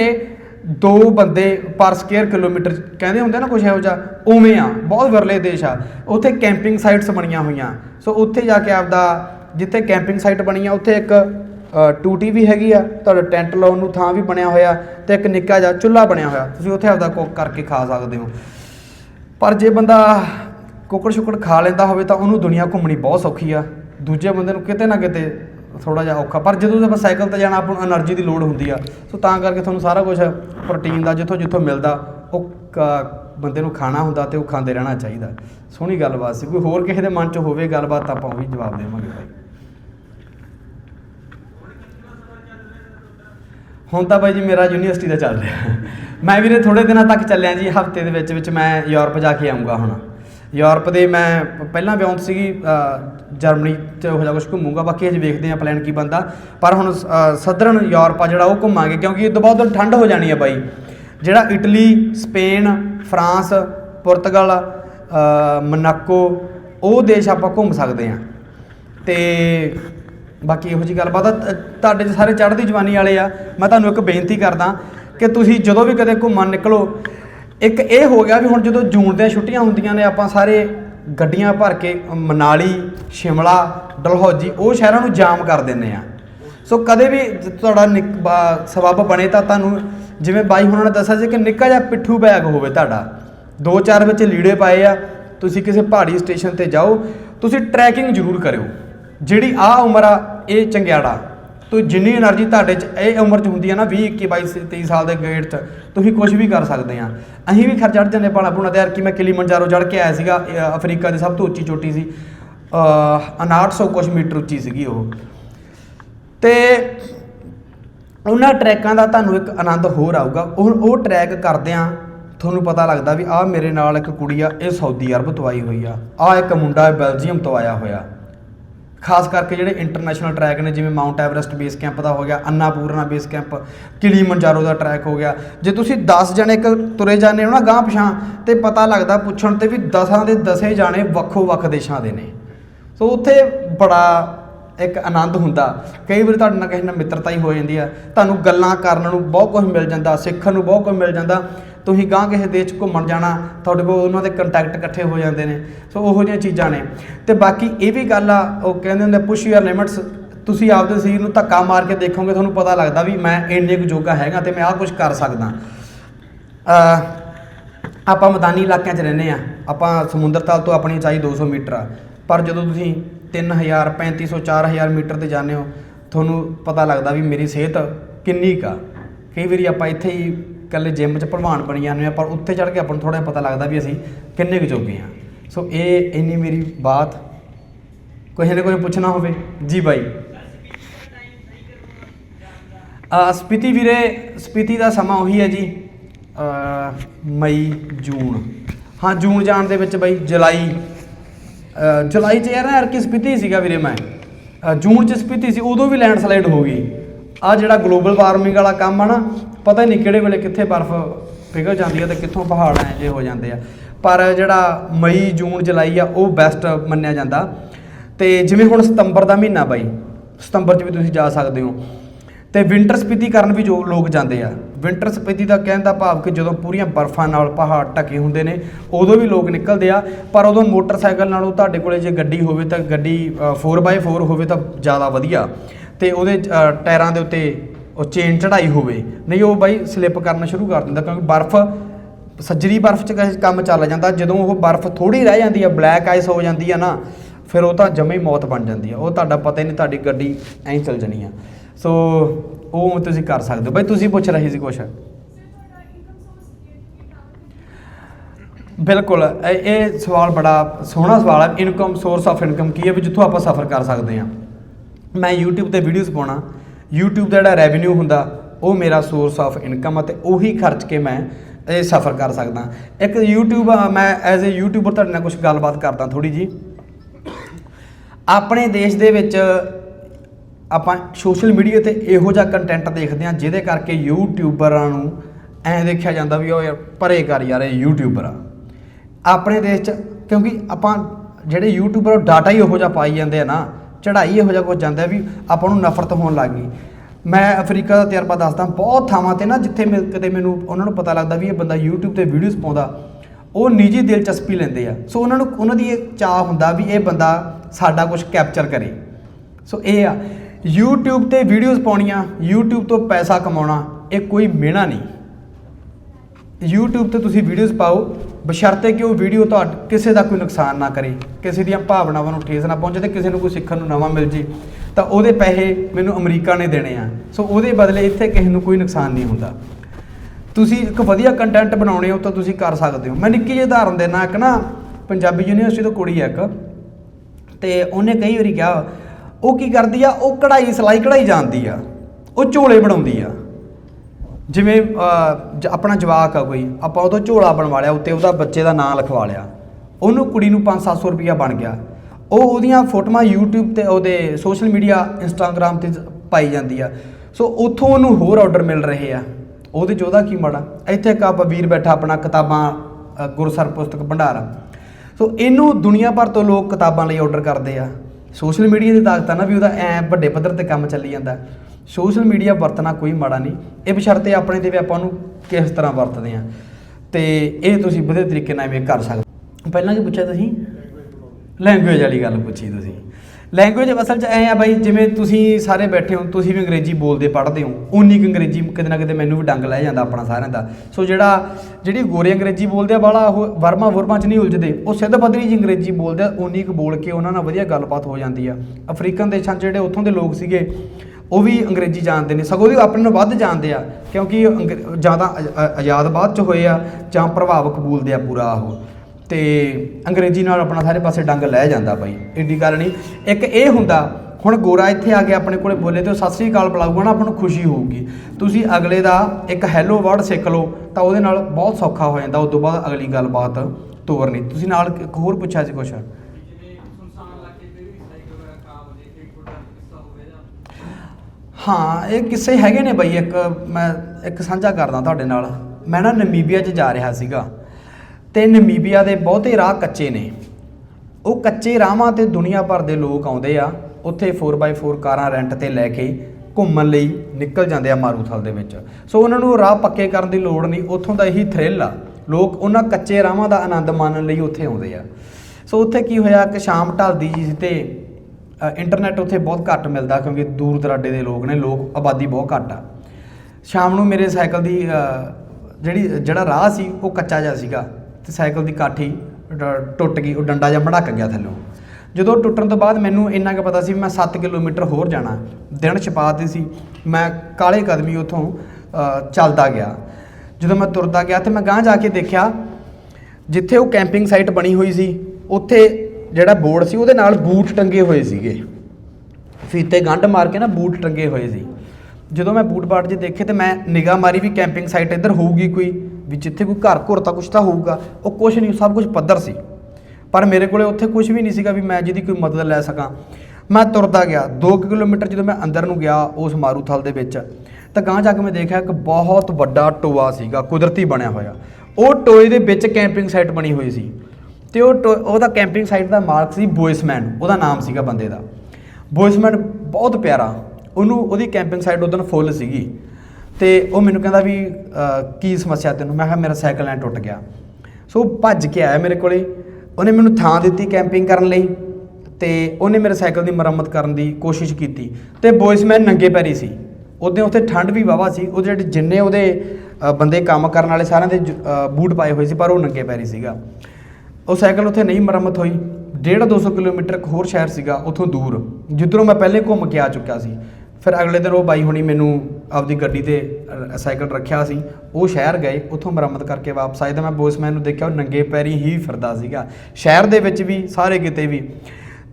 ਦੋ ਬੰਦੇ ਪਰ ਸਕੁਅਰ ਕਿਲੋਮੀਟਰ ਕਹਿੰਦੇ ਹੁੰਦੇ ਨਾ ਕੁਝ ਇਹੋ ਜਿਹਾ, ਉਵੇਂ ਆ, ਬਹੁਤ ਵਿਰਲੇ ਦੇਸ਼ ਆ। ਉੱਥੇ ਕੈਂਪਿੰਗ ਸਾਈਟਸ ਬਣੀਆਂ ਹੋਈਆਂ। ਸੋ ਉੱਥੇ ਜਾ ਕੇ ਆਪਦਾ, ਜਿੱਥੇ ਕੈਂਪਿੰਗ ਸਾਈਟ ਬਣੀ ਆ, ਉੱਥੇ ਇੱਕ ਟੂਟੀ ਵੀ ਹੈਗੀ ਆ, ਤੁਹਾਡਾ ਟੈਂਟ ਲਾਉਣ ਨੂੰ ਥਾਂ ਵੀ ਬਣਿਆ ਹੋਇਆ ਤੇ ਇੱਕ ਨਿੱਕਾ ਜਿਹਾ ਚੁੱਲ੍ਹਾ ਬਣਿਆ ਹੋਇਆ। ਤੁਸੀਂ ਉੱਥੇ ਆਪਦਾ ਕੁੱਕ ਕਰਕੇ ਖਾ ਸਕਦੇ ਹੋ। ਪਰ ਜੇ ਬੰਦਾ ਕੁੱਕੜ ਸ਼ੁੱਕੜ ਖਾ ਲੈਂਦਾ ਹੋਵੇ ਤਾਂ ਉਹਨੂੰ ਦੁਨੀਆ ਘੁੰਮਣੀ ਬਹੁਤ ਸੌਖੀ ਆ। ਦੂਜੇ ਬੰਦੇ ਨੂੰ ਕਿਤੇ ਨਾ ਕਿਤੇ ਥੋੜਾ ਜਿਹਾ ਔਖਾ। ਪਰ ਜਦੋਂ ਆਪਾਂ ਸਾਈਕਲ ਤੇ ਜਾਣਾ, ਆਪਾਂ ਨੂੰ એનર્ਜੀ ਦੀ ਲੋੜ ਹੁੰਦੀ ਆ। ਸੋ ਤਾਂ ਕਰਕੇ ਤੁਹਾਨੂੰ ਸਾਰਾ ਕੁਝ ਪ੍ਰੋਟੀਨ ਦਾ ਜਿੱਥੋਂ ਜਿੱਥੋਂ ਮਿਲਦਾ, ਉਹ ਬੰਦੇ ਨੂੰ ਖਾਣਾ ਹੁੰਦਾ ਤੇ ਉਹ ਖਾਂਦੇ ਰਹਿਣਾ ਚਾਹੀਦਾ। ਸੋਹਣੀ ਗੱਲਬਾਤ ਸੀ। ਕੋਈ ਹੋਰ ਕਿਸੇ ਦੇ ਮਨ 'ਚ ਹੋਵੇ ਗੱਲਬਾਤ, ਤਾਂ ਆਪਾਂ ਉਹ ਵੀ ਜਵਾਬ ਦੇਵਾਂਗੇ ਭਾਈ। ਹੁਣ ਤਾਂ ਭਾਈ ਜੀ ਮੇਰਾ ਯੂਨੀਵਰਸਿਟੀ ਦਾ ਚੱਲ ਰਿਹਾ। ਮੈਂ ਵੀਰੇ ਥੋੜੇ ਦਿਨਾਂ ਤੱਕ ਚੱਲਿਆ ਜੀ, ਹਫ਼ਤੇ ਦੇ ਵਿੱਚ ਵਿੱਚ ਮੈਂ ਯੂਰਪ ਜਾ ਕੇ ਆਉਂਗਾ ਹੁਣ। ਯੂਰਪ ਦੇ ਮੈਂ ਪਹਿਲਾਂ ਬਿਉਂਤ ਸੀਗੀ ਜਰਮਨੀ ਚ ਹੋ ਜਿਹਾ ਕੁਝ ਘੁੰਮੂਗਾ ਬਾਕੀ ਅਜੇ ਵੇਖਦੇ ਆ ਪਲਾਨ ਕੀ ਬੰਦਾ ਪਰ ਹੁਣ ਸਦਰਨ ਯੂਰਪ ਆ ਜਿਹੜਾ ਉਹ ਘੁੰਮਾਂਗੇ ਕਿਉਂਕਿ ਇਹ ਤੋਂ ਬਾਅਦ ਠੰਡ ਹੋ ਜਾਣੀ ਆ ਬਾਈ। ਜਿਹੜਾ ਇਟਲੀ ਸਪੇਨ ਫਰਾਂਸ ਪੁਰਤਗਾਲ ਅ, ਮੋਨਾਕੋ ਉਹ ਦੇਸ਼ ਆਪਾਂ ਘੁੰਮ ਸਕਦੇ ਆ ਤੇ ਬਾਕੀ ਇਹੋ ਜੀ ਗੱਲਬਾਤ ਤੁਹਾਡੇ 'ਚ ਸਾਰੇ ਚੜ੍ਹਦੀ ਜਵਾਨੀ ਵਾਲੇ ਆ। ਮੈਂ ਤੁਹਾਨੂੰ ਇੱਕ ਬੇਨਤੀ ਕਰਦਾ ਕਿ ਤੁਸੀਂ ਜਦੋਂ ਵੀ ਕਦੇ ਘੁੰਮਣ ਨਿਕਲੋ ਇੱਕ ਇਹ ਹੋ ਗਿਆ ਵੀ ਹੁਣ ਜਦੋਂ ਜੂਨ ਦੀਆਂ ਛੁੱਟੀਆਂ ਹੁੰਦੀਆਂ ਨੇ, ਆਪਾਂ ਸਾਰੇ ਗੱਡੀਆਂ ਭਰ ਕੇ ਮਨਾਲੀ, ਸ਼ਿਮਲਾ, ਡਲਹੌਜੀ, ਉਹ ਸ਼ਹਿਰਾਂ ਨੂੰ ਜਾਮ ਕਰ ਦਿੰਨੇ ਆ। ਸੋ ਕਦੇ ਵੀ ਤੁਹਾਡਾ ਨਿਕ- ਸਬੱਬ ਬਣੇ ਤਾਂ ਤੁਹਾਨੂੰ ਜਿਵੇਂ ਬਾਈ ਹੁਣਾਂ ਨੇ ਦੱਸਿਆ ਸੀ ਕਿ ਨਿੱਕਾ ਜਿਹਾ ਪਿੱਠੂ ਬੈਗ ਹੋਵੇ ਤੁਹਾਡਾ। ਦੋ ਚਾਰ ਵਿੱਚ ਲੀੜੇ ਪਾਏ ਆ, ਤੁਸੀਂ ਕਿਸੇ ਪਹਾੜੀ ਸਟੇਸ਼ਨ ਤੇ ਜਾਓ, ਤੁਸੀਂ ਟਰੈਕਿੰਗ ਜ਼ਰੂਰ ਕਰਿਓ। ਜਿਹੜੀ ਆ ਉਮਰ ਆ, ਇਹ ਚੰਗਿਆੜਾ। ਤੋ ਜਿੰਨੀ એનર્ਜੀ ਤੁਹਾਡੇ 'ਚ ਇਹ ਉਮਰ 'ਚ ਹੁੰਦੀ ਹੈ ਨਾ 20 21 22 23 ਸਾਲ ਦੇ ਗੇਟ 'ਚ, ਤੁਸੀਂ ਕੁਝ ਵੀ ਕਰ ਸਕਦੇ ਆ। ਅਸੀਂ ਵੀ ਖਰਚੜ ਜੰਨੇ ਪਾਣਾ ਪੁਣਾ ਤੇ ਯਾਰ ਕਿ ਮੈਂ ਕਿਲੀਮੰਜਾਰੋ ਚੜ ਕੇ ਆਇਆ ਸੀਗਾ ਅਫਰੀਕਾ ਦੀ ਸਭ ਤੋਂ ਉੱਚੀ ਚੋਟੀ ਸੀ। ਅ 900 ਕੁਝ ਮੀਟਰ ਉੱਚੀ ਸੀਗੀ ਉਹ। ਤੇ ਉਹਨਾਂ ਟਰੈਕਾਂ ਦਾ ਤੁਹਾਨੂੰ ਇੱਕ ਆਨੰਦ ਹੋਰ ਆਊਗਾ। ਉਹ ਉਹ ਟਰੈਕ ਕਰਦੇ ਆ, ਤੁਹਾਨੂੰ ਪਤਾ ਲੱਗਦਾ ਵੀ ਆ ਮੇਰੇ ਨਾਲ ਇੱਕ ਕੁੜੀ ਆ, ਇਹ ਸਾਊਦੀ ਅਰਬ ਤੋਂ ਆਈ ਹੋਈ ਆ। ਆ ਇੱਕ ਮੁੰਡਾ ਬੈਲਜੀਅਮ ਤੋਂ ਆਇਆ ਹੋਇਆ। ਖਾਸ ਕਰਕੇ ਜਿਹੜੇ ਇੰਟਰਨੈਸ਼ਨਲ ਟਰੈਕ ਨੇ, ਜਿਵੇਂ ਮਾਊਂਟ ਐਵਰੈਸਟ ਬੇਸ ਕੈਂਪ ਦਾ ਹੋ ਗਿਆ ਅੰਨਾਪੂਰਨਾ ਬੇਸ ਕੈਂਪ ਕਿਲੀਮੰਜਾਰੋ ਦਾ ਟਰੈਕ ਹੋ ਗਿਆ। ਜੇ ਤੁਸੀਂ 10 ਜਣੇ ਇੱਕ ਤੁਰੇ ਜਾਂਦੇ ਹੋ ਨਾ ਗਾਂ ਪਛਾਂ ਤੇ ਪਤਾ ਲੱਗਦਾ ਪੁੱਛਣ ਤੇ ਵੀ ਦਸਾਂ ਦੇ ਦਸੇ ਜਾਣੇ ਵੱਖੋ ਵੱਖ ਦੇਸ਼ਾਂ ਦੇ ਨੇ। ਸੋ ਉੱਥੇ ਬੜਾ ਇੱਕ ਆਨੰਦ ਹੁੰਦਾ। ਕਈ ਵਾਰ ਤੁਹਾਡੇ ਨਾਲ ਕਿਸੇ ਨਾਲ ਮਿੱਤਰਤਾ ਹੀ ਹੋ ਜਾਂਦੀ ਆ। ਤੁਹਾਨੂੰ ਗੱਲਾਂ ਕਰਨ ਨੂੰ ਬਹੁਤ ਕੁਝ ਮਿਲ ਜਾਂਦਾ, ਸਿੱਖਣ ਨੂੰ ਬਹੁਤ ਕੁਝ ਮਿਲ ਜਾਂਦਾ। ਤੁਸੀਂ ਗਾਂ ਕਿਸੇ ਦੇਸ਼ 'ਚ ਘੁੰਮਣ ਜਾਣਾ, ਤੁਹਾਡੇ ਕੋਲ ਉਹਨਾਂ ਦੇ ਕੰਟੈਕਟ ਇਕੱਠੇ ਹੋ ਜਾਂਦੇ ਨੇ। ਸੋ ਉਹੋ ਜਿਹੀਆਂ ਚੀਜ਼ਾਂ ਨੇ। ਤੇ ਬਾਕੀ ਇਹ ਵੀ ਗੱਲ ਆ, ਉਹ ਕਹਿੰਦੇ ਹੁੰਦੇ ਪੁਸ਼ ਯੂਅਰ ਲਿਮਿਟਸ ਤੁਸੀਂ ਆਪਦੇ ਸਰੀਰ ਨੂੰ ਧੱਕਾ ਮਾਰ ਕੇ ਦੇਖੋਗੇ, ਤੁਹਾਨੂੰ ਪਤਾ ਲੱਗਦਾ ਵੀ ਮੈਂ ਇੰਨੇ ਕੁ ਯੋਗਾ ਹੈਗਾ ਤੇ ਮੈਂ ਆਹ ਕੁਝ ਕਰ ਸਕਦਾ। ਅ ਆਪਾਂ ਮੈਦਾਨੀ ਇਲਾਕਿਆਂ 'ਚ ਰਹਿੰਦੇ ਆ। ਆਪਾਂ ਸਮੁੰਦਰ ਤਲ ਤੋਂ ਆਪਣੀ ਉਚਾਈ 200 ਮੀਟਰ ਆ। ਪਰ ਜਦੋਂ ਤੁਸੀਂ 3000 3500 4000 ਮੀਟਰ ਤੇ ਜਾਂਦੇ ਹੋ। ਤੁਹਾਨੂੰ ਪਤਾ ਲੱਗਦਾ ਵੀ ਮੇਰੀ ਸਿਹਤ ਕਿੰਨੀ ਕਾ ਕਈ ਵਾਰੀ ਆਪਾਂ ਇੱਥੇ ਹੀ ਇਕੱਲੇ ਜਿਮ 'ਚ ਭਲਵਾਨ ਬਣੀ ਜਾਂਦੇ ਆ ਪਰ ਉੱਥੇ ਚੜ ਕੇ ਆਪਾਂ ਨੂੰ ਥੋੜਾ ਪਤਾ ਲੱਗਦਾ ਵੀ ਅਸੀਂ ਕਿੰਨੇ ਕੁ ਜੋਗੇ ਆ ਸੋ ਇਹ ਇੰਨੀ ਮੇਰੀ ਬਾਤ ਕੋਈ ਨੇ ਕੋਈ ਪੁੱਛਣਾ ਹੋਵੇ। ਜੀ ਬਾਈ। ਅ, ਸਪੀਤੀ ਵੀਰੇ ਸਪੀਤੀ ਦਾ ਸਮਾਂ ਉਹੀ ਹੈ ਜੀ ਮਈ ਜੂਨ। ਹਾਂ ਜੂਨ ਜਾਣ ਦੇ ਵਿੱਚ ਬਾਈ ਜੁਲਾਈ। ਜੁਲਾਈ ਚ ਯਾਰ ਯਾਰ ਕਿ ਸਪੀਤੀ ਸੀਗਾ ਵੀਰੇ ਮੈਂ। ਅ, ਜੂਨ ਚ ਸਪੀਤੀ ਸੀ ਉਦੋਂ ਵੀ ਲੈਂਡਸਲਾਈਡ ਹੋ ਗਈ। ਆ ਜਿਹੜਾ ਗਲੋਬਲ ਵਾਰਮਿੰਗ ਵਾਲਾ ਕੰਮ ਆ ਨਾ ਪਤਾ ਹੀ ਨਹੀਂ ਕਿਹੜੇ ਵੇਲੇ ਕਿੱਥੇ ਬਰਫ਼ ਪਿਘਲ ਜਾਂਦੀ ਆ ਤੇ ਕਿੱਥੋਂ ਪਹਾੜ ਐ ਜੇ ਹੋ ਜਾਂਦੇ ਆ। ਪਰ ਜਿਹੜਾ ਮਈ ਜੂਨ ਜੁਲਾਈ ਆ ਉਹ ਬੈਸਟ ਮੰਨਿਆ ਜਾਂਦਾ। ਤੇ ਜਿਵੇਂ ਹੁਣ ਸਤੰਬਰ ਦਾ ਮਹੀਨਾ ਬਾਈ ਸਤੰਬਰ 'ਚ ਵੀ ਤੁਸੀਂ ਜਾ ਸਕਦੇ ਹੋ। ਤੇ ਵਿੰਟਰ ਸਪੀਤੀ ਕਰਨ ਵੀ ਜੋ ਲੋਕ ਜਾਂਦੇ ਆ। ਵਿੰਟਰ ਸਪੀਤੀ ਦਾ ਕਹਿਣ ਦਾ ਭਾਵ ਕਿ ਜਦੋਂ ਪੂਰੀਆਂ ਬਰਫ਼ਾਂ ਨਾਲ ਪਹਾੜ ਢਕੇ ਹੁੰਦੇ ਨੇ ਉਦੋਂ ਵੀ ਲੋਕ ਨਿਕਲਦੇ ਆ। ਪਰ ਉਦੋਂ ਮੋਟਰਸਾਈਕਲ ਨਾਲੋਂ ਤੁਹਾਡੇ ਕੋਲੇ ਜੇ ਗੱਡੀ ਹੋਵੇ ਤਾਂ ਗੱਡੀ ਅ, 4x4 ਹੋਵੇ ਤਾਂ ਜ਼ਿਆਦਾ ਵਧੀਆ। ਤੇ ਉਹਦੇ ਟਾਇਰਾਂ ਦੇ ਉੱਤੇ ਉਹ ਚੇਨ ਚੜਾਈ ਹੋਵੇ। ਨਹੀਂ ਉਹ ਬਾਈ ਸਲਿੱਪ ਕਰਨਾ ਸ਼ੁਰੂ ਕਰ ਦਿੰਦਾ ਕਿਉਂਕਿ ਬਰਫ਼ ਸੱਜਰੀ ਬਰਫ਼ 'ਚ ਕਹੇ ਕੰਮ ਚੱਲ ਜਾਂਦਾ। ਜਦੋਂ ਉਹ ਬਰਫ਼ ਥੋੜੀ ਰਹਿ ਜਾਂਦੀ ਆ ਬਲੈਕ ਆਈਸ ਹੋ ਜਾਂਦੀ ਆ ਨਾ ਫਿਰ ਉਹ ਤਾਂ ਜਮੇ ਮੌਤ ਬਣ ਜਾਂਦੀ ਆ। ਉਹ ਤੁਹਾਡਾ ਪਤਾ ਹੀ ਨਹੀਂ ਤੁਹਾਡੀ ਗੱਡੀ ਐਂ ਚੱਲ ਜਣੀ ਆ। ਸੋ ਉਹ ਤੁਸੀਂ ਕਰ ਸਕਦੇ ਹੋ। ਬਈ ਤੁਸੀਂ ਪੁੱਛ ਰਹੇ ਸੀ ਕੁਛ। ਬਿਲਕੁਲ ਇਹ ਇਹ ਸਵਾਲ ਬੜਾ ਸੋਹਣਾ ਸਵਾਲ ਹੈ। ਇਨਕਮ ਸੋਰਸ ਆਫ ਇਨਕਮ ਕੀ ਹੈ? ਵੀ ਜਿੱਥੋਂ ਆਪਾਂ ਸਫਰ ਕਰ ਸਕਦੇ ਹਾਂ। ਮੈਂ YouTube ਤੇ ਵੀਡੀਓਜ਼ ਪਾਉਣਾ। YouTube ਦਾ ਜਿਹੜਾ ਰੈਵਨਿਊ ਹੁੰਦਾ ਉਹ ਮੇਰਾ ਸੋਰਸ ਆਫ ਇਨਕਮ ਹੈ ਤੇ ਉਹੀ ਖਰਚ ਕੇ ਮੈਂ ਇਹ ਸਫਰ ਕਰ ਸਕਦਾ। ਇੱਕ YouTube ਆ, ਮੈਂ ਐਜ਼ ਅ YouTuber ਤੁਹਾਡੇ ਨਾਲ ਕੁਝ ਗੱਲਬਾਤ ਕਰਦਾ ਥੋੜੀ ਜੀ ਆਪਣੇ ਦੇਸ਼ ਦੇ ਵਿੱਚ ਆਪਾਂ ਸੋਸ਼ਲ ਮੀਡੀਆ ਤੇ ਇਹੋ ਜਿਹਾ ਕੰਟੈਂਟ ਦੇਖਦੇ ਹਾਂ, ਜਿਹਦੇ ਕਰਕੇ ਯੂਟਿਊਬਰਾਂ ਨੂੰ ਐਂ ਦੇਖਿਆ ਜਾਂਦਾ ਵੀ ਉਹ ਯਾਰ ਪਰੇ ਕਰ ਯਾਰ ਇਹ ਯੂਟਿਊਬਰ ਆ। ਆਪਣੇ ਦੇਸ਼ 'ਚ, ਕਿਉਂਕਿ ਆਪਾਂ ਜਿਹੜੇ ਯੂਟਿਊਬਰ ਉਹ ਡਾਟਾ ਹੀ ਉਹੋ ਜਿਹਾ ਪਾਈ ਜਾਂਦੇ ਆ ਨਾ, ਚੜ੍ਹਾਈ ਇਹੋ ਜਿਹਾ ਕੁਝ ਜਾਂਦਾ ਵੀ ਆਪਾਂ ਨੂੰ ਨਫ਼ਰਤ ਹੋਣ ਲੱਗ ਗਈ। ਮੈਂ ਅਫਰੀਕਾ ਦਾ ਤਜਰਬਾ ਦੱਸਦਾ, ਬਹੁਤ ਥਾਵਾਂ ਤੇ ਨਾ ਜਿੱਥੇ ਮੈਂ ਕਦੇ ਮੈਨੂੰ ਉਹਨਾਂ ਨੂੰ ਪਤਾ ਲੱਗਦਾ ਵੀ ਇਹ ਬੰਦਾ YouTube ਤੇ ਵੀਡੀਓਜ਼ ਪਾਉਂਦਾ, ਉਹ ਨਿੱਜੀ ਦਿਲਚਸਪੀ ਲੈਂਦੇ ਆ। ਸੋ ਉਹਨਾਂ ਨੂੰ, ਉਹਨਾਂ ਦੀ ਇਹ ਚਾਹ ਹੁੰਦਾ ਵੀ ਇਹ ਬੰਦਾ ਸਾਡਾ ਕੁਝ ਕੈਪਚਰ ਕਰੇ। ਸੋ ਇਹ ਆ। YouTube ਤੇ ਵੀਡੀਓਜ਼ ਪਾਉਣੀਆਂ, YouTube ਤੋਂ ਪੈਸਾ ਕਮਾਉਣਾ, ਇਹ ਕੋਈ ਮਿਹਣਾ ਨਹੀਂ। YouTube ਤੇ ਤੁਸੀਂ ਵੀਡੀਓਜ਼ ਪਾਓ, ਬਸ਼ਰਤੇ ਕਿ ਉਹ ਵੀਡੀਓ ਤੁਹਾਡੇ, ਕਿਸੇ ਦਾ ਕੋਈ ਨੁਕਸਾਨ ਨਾ ਕਰੇ, ਕਿਸੇ ਦੀਆਂ ਭਾਵਨਾਵਾਂ ਨੂੰ ਠੇਸ ਨਾ ਪਹੁੰਚੇ ਤੇ ਕਿਸੇ ਨੂੰ ਕੋਈ ਸਿੱਖਣ ਨੂੰ ਨਵਾਂ ਮਿਲ ਜੇ, ਤਾਂ ਉਹਦੇ ਪੈਸੇ ਮੈਨੂੰ ਅਮਰੀਕਾ ਨੇ ਦੇਣੇ ਆ। ਸੋ ਉਹਦੇ ਬਦਲੇ ਇੱਥੇ ਕਿਸੇ ਨੂੰ ਕੋਈ ਨੁਕਸਾਨ ਨਹੀਂ ਹੁੰਦਾ। ਤੁਸੀਂ ਇੱਕ ਵਧੀਆ ਕੰਟੈਂਟ ਬਣਾਉਣੇ ਹੋ ਤਾਂ ਤੁਸੀਂ ਕਰ ਸਕਦੇ ਹੋ। ਮੈਂ ਨਿੱਕੀ ਜਿਹੀ ਉਦਾਹਰਨ ਦੇਣਾ ਇੱਕ ਨਾ, ਪੰਜਾਬੀ ਯੂਨੀਵਰਸਿਟੀ ਤੋਂ ਕੁੜੀ ਆ ਇੱਕ, ਤੇ ਉਹਨੇ ਕਈ ਵਾਰੀ ਕਿਹਾ ਉਹ ਕੀ ਕਰਦੀ ਆ? ਉਹ ਕਢਾਈ ਸਿਲਾਈ ਕਢਾਈ ਜਾਣਦੀ ਆ। ਉਹ ਝੋਲੇ ਬਣਾਉਂਦੀ ਆ। ਜਿਵੇਂ ਜ- ਆਪਣਾ ਜਵਾਕ ਆ ਕੋਈ ਆਪਾਂ ਉਹਦਾ ਝੋਲਾ ਬਣਵਾ ਲਿਆ ਉੱਤੇ ਉਹਦਾ ਬੱਚੇ ਦਾ ਨਾਂ ਲਿਖਵਾ ਲਿਆ। ਉਹਨੂੰ ਕੁੜੀ ਨੂੰ 5-700 ਰੁਪਇਆ ਬਣ ਗਿਆ। ਉਹ ਉਹਦੀਆਂ ਫੋਟੋਆਂ YouTube ਤੇ ਉਹਦੇ ਸੋਸ਼ਲ ਮੀਡੀਆ Instagram ਤੇ ਪਾਈ ਜਾਂਦੀ ਆ। ਸੋ ਉੱਥੋਂ ਉਹਨੂੰ ਹੋਰ ਆਰਡਰ ਮਿਲ ਰਹੇ ਆ। ਉਹਦੇ ਚ ਉਹਦਾ ਕੀ ਮਾੜਾ? ਇੱਥੇ ਇੱਕ ਆਪਾਂ ਵੀਰ ਬੈਠਾ ਆਪਣਾ ਕਿਤਾਬਾਂ ਅ, ਗੁਰਸਰ ਪੁਸਤਕ ਭੰਡਾਰ ਸੋ ਇਹਨੂੰ ਦੁਨੀਆ ਭਰ ਤੋਂ ਲੋਕ ਕਿਤਾਬਾਂ ਲਈ ਆਰਡਰ ਕਰਦੇ ਆ। ਸੋਸ਼ਲ ਮੀਡੀਆ ਦੀ ਤਾਕਤ ਆ ਨਾ ਵੀ ਉਹਦਾ ਐ ਵੱਡੇ ਪੱਧਰ ਤੇ ਕੰਮ ਚੱਲੀ ਜਾਂਦਾ। ਸੋਸ਼ਲ ਮੀਡੀਆ ਵਰਤਣਾ ਕੋਈ ਮਾੜਾ ਨਹੀਂ। ਇਹ ਬਸ਼ਰਤੇ ਆਪਣੇ ਤੇ ਵੀ ਆਪਾਂ ਨੂੰ ਕਿਸ ਤਰ੍ਹਾਂ ਵਰਤਦੇ ਆ ਤੇ ਇਹ ਤੁਸੀਂ ਵਧੀਆ ਤਰੀਕੇ ਨਾਲ ਐਵੇਂ ਕਰ ਸਕਦੇ ਪਹਿਲਾਂ ਕੀ ਪੁੱਛਿਆ ਤੁਸੀਂ? ਲੈਂਗੁਏਜ ਵਾਲੀ ਗੱਲ ਪੁੱਛੀ ਤੁਸੀਂ। ਲੈਂਗੁਏਜ ਅਸਲ 'ਚ ਐ ਆ ਬਾਈ, ਜਿਵੇਂ ਤੁਸੀਂ ਸਾਰੇ ਬੈਠੇ ਹੋ, ਤੁਸੀਂ ਵੀ ਅੰਗਰੇਜ਼ੀ ਬੋਲਦੇ ਪੜ੍ਹਦੇ ਹੋ ਉਨੀ ਕੁ ਅੰਗਰੇਜ਼ੀ ਕਿਤੇ ਨਾ ਕਿਤੇ ਮੈਨੂੰ ਵੀ ਡੰਗ ਲੈ ਜਾਂਦਾ ਆਪਣਾ ਸਾਰਿਆਂ ਦਾ। ਸੋ ਜਿਹੜਾ, ਜਿਹੜੀ ਗੋਰੇ ਅੰਗਰੇਜ਼ੀ ਬੋਲਦੇ ਆ ਬਾਲਾ ਉਹ ਵਰਮਾ ਵਰਮਾ 'ਚ ਨਹੀਂ ਉਲਝਦੇ। ਉਹ ਸਿੱਧ ਪੱਧਰੀ ਜੀ ਅੰਗਰੇਜ਼ੀ ਬੋਲਦੇ ਆ ਉਨੀ ਕੁ ਬੋਲ ਕੇ ਉਹਨਾਂ ਨਾਲ ਵਧੀਆ ਗੱਲਬਾਤ ਹੋ ਜਾਂਦੀ ਆ। ਅਫਰੀਕਨ ਦੇਸ਼ਾਂ 'ਚ ਜਿਹੜੇ ਉੱਥੋਂ ਦੇ ਲੋਕ ਸੀਗੇ, ਉਹ ਵੀ ਅੰਗਰੇਜ਼ੀ ਜਾਣਦੇ ਨੇ। ਸਗੋਂ ਉਹ ਆਪਣੇ ਨੂੰ ਵੱਧ ਜਾਣਦੇ ਆ, ਕਿਉਂਕਿ ਅੰਗਰ- ਜ਼ਿਆਦਾ ਅ- ਆਜ਼ਾਦ ਬਾਅਦ 'ਚ ਹੋਏ ਆ, ਜਾਂ ਪ੍ਰਭਾਵ ਬੋਲਦੇ ਆ ਪੂਰਾ ਉਹ। ਤੇ ਅੰਗਰੇਜ਼ੀ ਨਾਲ ਆਪਣਾ ਸਾਰੇ ਪਾਸੇ ਡੰਗ ਲੈ ਜਾਂਦਾ ਬਾਈ, ਏਡੀ ਗੱਲ ਨਹੀਂ। ਇੱਕ ਇਹ ਹੁੰਦਾ, ਹੁਣ ਗੋਰਾ ਇੱਥੇ ਆ ਕੇ ਆਪਣੇ ਕੋਲੇ ਬੋਲੇ ਤੇ ਉਹ ਸਤਿ ਸ੍ਰੀ ਅਕਾਲ ਬੁਲਾਊਗਾ ਨਾ, ਆਪਾਂ ਨੂੰ ਖੁਸ਼ੀ ਹੋਊਗੀ। ਤੁਸੀਂ ਅਗਲੇ ਦਾ ਇੱਕ ਹੈਲੋ ਵਰਡ ਸਿੱਖ ਲਓ, ਤਾਂ ਉਹਦੇ ਨਾਲ ਬਹੁਤ ਸੌਖਾ ਹੋ ਜਾਂਦਾ ਉਸ ਤੋਂ ਬਾਅਦ ਅਗਲੀ ਗੱਲਬਾਤ ਤੋਰਨੀ ਤੁਸੀਂ ਨਾਲ ਇੱਕ ਹੋਰ ਪੁੱਛਿਆ ਸੀ ਕੁਛ? ਹਾਂ, ਇਹ ਕਿੱਸੇ ਹੈਗੇ ਨੇ ਬਈ? ਇੱਕ ਮੈਂ ਇੱਕ ਸਾਂਝਾ ਕਰਦਾ ਤੁਹਾਡੇ ਨਾਲ। ਮੈਂ ਨਾ ਨਮੀਬੀਆ 'ਚ ਜਾ ਰਿਹਾ ਸੀਗਾ। ਤੇ ਨਮੀਬੀਆ ਦੇ ਬਹੁਤੇ ਰਾਹ ਕੱਚੇ ਨੇ। ਉਹ ਕੱਚੇ ਰਾਹਾਂ ਤੇ ਦੁਨੀਆ ਭਰ ਦੇ ਲੋਕ ਆਉਂਦੇ ਆ। ਉੱਥੇ 4x4 ਕਾਰਾਂ ਰੈਂਟ ਤੇ ਲੈ ਕੇ ਘੁੰਮਣ ਲਈ ਨਿਕਲ ਜਾਂਦੇ ਆ ਮਾਰੂਥਲ ਦੇ ਵਿੱਚ। ਸੋ ਉਹਨਾਂ ਨੂੰ ਰਾਹ ਪੱਕੇ ਕਰਨ ਦੀ ਲੋੜ ਨਹੀਂ ਉੱਥੋਂ ਦਾ ਇਹੀ ਥ੍ਰਿਲ ਆ। ਲੋਕ ਉਹਨਾਂ ਕੱਚੇ ਰਾਹਾਂ ਦਾ ਆਨੰਦ ਮਾਣਨ ਲਈ ਉੱਥੇ ਆਉਂਦੇ ਆ। ਸੋ ਉੱਥੇ ਕੀ ਹੋਇਆ ਕਿ ਸ਼ਾਮ ਢਲਦੀ ਜੀ ਸੀ ਤੇ ਅ, ਇੰਟਰਨੈਟ ਉੱਥੇ ਬਹੁਤ ਘੱਟ ਮਿਲਦਾ ਕਿਉਂਕਿ ਦੂਰ ਦਰਾਡੇ ਦੇ ਲੋਕ ਨੇ ਲੋਕ ਆਬਾਦੀ ਬਹੁਤ ਘੱਟ ਆ। ਸ਼ਾਮ ਨੂੰ ਮੇਰੇ ਸਾਈਕਲ ਦੀ ਜਿਹੜੀ ਜਿਹੜਾ ਰਾਹ ਸੀ ਉਹ ਕੱਚਾ ਜਿਹਾ ਸੀਗਾ। ਤੇ ਸਾਈਕਲ ਦੀ ਕਾਠੀ ਡ- ਟੁੱਟ ਗਈ, ਉਹ ਡੰਡਾ ਜਿਹਾ ਭੜਕ ਗਿਆ ਥੱਲੋਂ। ਜਦੋਂ ਟੁੱਟਣ ਤੋਂ ਬਾਅਦ ਮੈਨੂੰ ਇੰਨਾ ਕੁ ਪਤਾ ਸੀ, ਮੈਂ 7 ਕਿਲੋਮੀਟਰ ਹੋਰ ਜਾਣਾ। ਦਿਨ ਛਪਾ 'ਤੇ ਸੀ। ਮੈਂ ਕਾਲੇ ਕਦਮੀ ਉੱਥੋਂ ਚੱਲਦਾ ਗਿਆ। ਜਦੋਂ ਮੈਂ ਤੁਰਦਾ ਗਿਆ ਤੇ ਮੈਂ ਗਾਂਹ ਜਾ ਕੇ ਦੇਖਿਆ, ਜਿੱਥੇ ਉਹ ਕੈਂਪਿੰਗ ਸਾਈਟ ਬਣੀ ਹੋਈ ਸੀ, ਉੱਥੇ ਜਿਹੜਾ ਬੋਰਡ ਸੀ, ਉਹਦੇ ਨਾਲ ਬੂਟ ਟੰਗੇ ਹੋਏ ਸੀਗੇ। ਫੀਤੇ ਗੰਢ ਮਾਰ ਕੇ ਨਾ ਬੂਟ ਟੰਗੇ ਹੋਏ ਸੀ। ਜਦੋਂ ਮੈਂ ਬੂਟ ਬਾਟ ਜੇ ਦੇਖੇ ਤੇ ਮੈਂ ਨਿਗਾਹ ਮਾਰੀ ਵੀ ਕੈਂਪਿੰਗ ਸਾਈਟ ਇੱਧਰ ਹੋਊਗੀ ਕੋਈ। ਵੀ ਜਿੱਥੇ ਕੋਈ ਘਰ ਘੁਰ ਤਾਂ ਕੁਛ ਤਾਂ ਹੋਊਗਾ, ਉਹ ਕੁਛ ਨਹੀਂ, ਸਭ ਕੁਝ ਪੱਧਰ ਸੀ। ਪਰ ਮੇਰੇ ਕੋਲੇ ਉੱਥੇ ਕੁਝ ਵੀ ਨਹੀਂ ਸੀਗਾ ਵੀ ਮੈਂ ਜਿਹਦੀ ਕੋਈ ਮਦਦ ਲੈ ਸਕਾਂ। ਮੈਂ ਤੁਰਦਾ ਗਿਆ। 2 ਕਿਲੋਮੀਟਰ ਜਦੋਂ ਮੈਂ ਅੰਦਰ ਨੂੰ ਗਿਆ ਉਸ ਮਾਰੂਥਲ ਦੇ ਵਿੱਚ, ਤਾਂ ਗਾਂਹ ਜਾ ਕੇ ਮੈਂ ਦੇਖਿਆ ਇੱਕ ਬਹੁਤ ਵੱਡਾ ਟੋਆ ਸੀਗਾ, ਕੁਦਰਤੀ ਬਣਿਆ ਹੋਇਆ। ਉਹ ਟੋਏ ਦੇ ਵਿੱਚ ਕੈਂਪਿੰਗ ਸਾਈਟ ਬਣੀ ਹੋਈ ਸੀ। ਤੇ ਉਹ ਟੋ- ਉਹਦਾ ਕੈਂਪਿੰਗ ਸਾਈਟ ਦਾ ਮਾਲਕ ਸੀ ਬੋਇਸਮੈਨ। ਉਹਦਾ ਨਾਮ ਸੀਗਾ ਬੰਦੇ ਦਾ। ਬੋਇਸਮੈਨ ਬਹੁਤ ਪਿਆਰਾ। ਉਹਨੂੰ, ਉਹਦੀ ਕੈਂਪਿੰਗ ਸਾਈਟ ਉਦੋਂ ਫੁੱਲ ਸੀਗੀ। ਤੇ ਉਹ ਮੈਨੂੰ ਕਹਿੰਦਾ ਵੀ ਅਹ, ਕੀ ਸਮੱਸਿਆ ਤੈਨੂੰ? ਮੈਂ ਕਿਹਾ ਮੇਰਾ ਸਾਈਕਲ ਐ ਟੁੱਟ ਗਿਆ। ਸੋ ਉਹ ਭੱਜ ਕੇ ਆਇਆ ਮੇਰੇ ਕੋਲੇ। ਉਹਨੇ ਮੈਨੂੰ ਥਾਂ ਦਿੱਤੀ ਕੈਂਪਿੰਗ ਕਰਨ ਲਈ ਤੇ ਉਹਨੇ ਮੇਰੇ ਸਾਈਕਲ ਦੀ ਮੁਰੰਮਤ ਕਰਨ ਦੀ ਕੋਸ਼ਿਸ਼ ਕੀਤੀ ਤੇ ਬੋਇਸਮੈਨ ਨੰਗੇ ਪੈਰੀ ਸੀ। ਉਹਦੇ ਉੱਥੇ ਠੰਡ ਵੀ ਵਾਵਾ ਸੀ। ਉਹ ਜਿਹੜੇ ਜਿੰਨੇ ਉਹਦੇ ਅ, ਬੰਦੇ ਕੰਮ ਕਰਨ ਵਾਲੇ ਸਾਰਿਆਂ ਦੇ ਜ- ਅ, ਬੂਟ ਪਾਏ ਹੋਏ ਸੀ ਪਰ ਉਹ ਨੰਗੇ ਪੈਰੀ ਸੀਗਾ। ਉਹ ਸਾਈਕਲ ਉੱਥੇ ਨਹੀਂ ਮੁਰੰਮਤ ਹੋਈ। 1.5 200 ਕਿਲੋਮੀਟਰ ਇੱਕ ਹੋਰ ਸ਼ਹਿਰ ਸੀਗਾ ਉੱਥੋਂ ਦੂਰ ਜਿੱਧਰੋਂ ਮੈਂ ਪਹਿਲੇ ਘੁੰਮ ਕੇ ਆ ਚੁੱਕਿਆ ਸੀ। ਫਿਰ ਅਗਲੇ ਦਿਨ ਉਹ ਬਾਈ ਹੁਣੀ ਮੈਨੂੰ ਆਪਦੀ ਗੱਡੀ ਤੇ ਅ, ਸਾਈਕਲ ਰੱਖਿਆ ਸੀ ਉਹ ਸ਼ਹਿਰ ਗਏ ਉੱਥੋਂ ਮੁਰੰਮਤ ਕਰਕੇ ਵਾਪਸ ਆਏ ਤਾਂ ਮੈਂ ਬੋਸਮੈਨ ਨੂੰ ਦੇਖਿਆ ਉਹ ਨੰਗੇ ਪੈਰੀ ਹੀ ਫਿਰਦਾ ਸੀਗਾ। ਸ਼ਹਿਰ ਦੇ ਵਿੱਚ ਵੀ ਸਾਰੇ ਕਿਤੇ ਵੀ।